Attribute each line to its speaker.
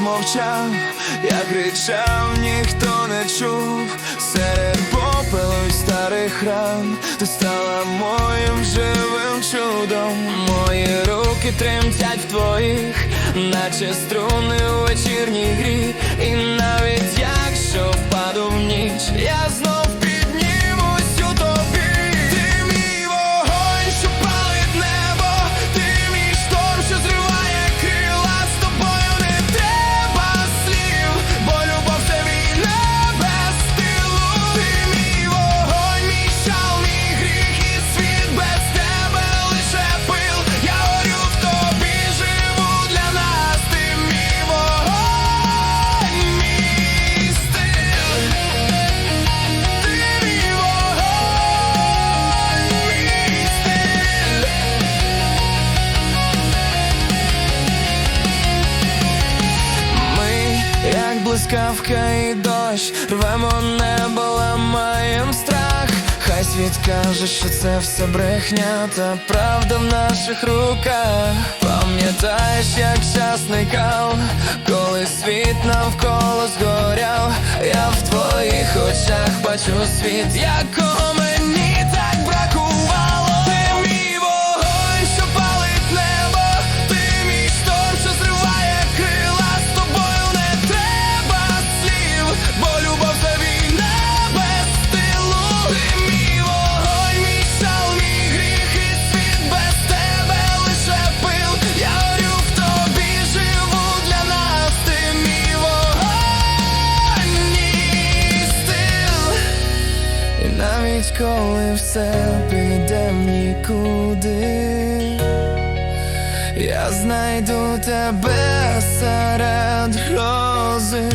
Speaker 1: мовчав, я кричав, ніхто не чув. Серед попелу й старих ран, ти стала моїм живим чудом. Мої руки тремтять в твоїх, наче струни у вечірній грі, і навіть якщо блискавка і дощ, рвемо небо, ламаєм страх. Хай світ каже, що це все брехня, та правда в наших руках. Пам'ятаєш, як час никав, коли світ навколо згоряв, я в твоїх очах бачу світ, якого навіть коли все піде нікуди, я знайду тебе серед грози.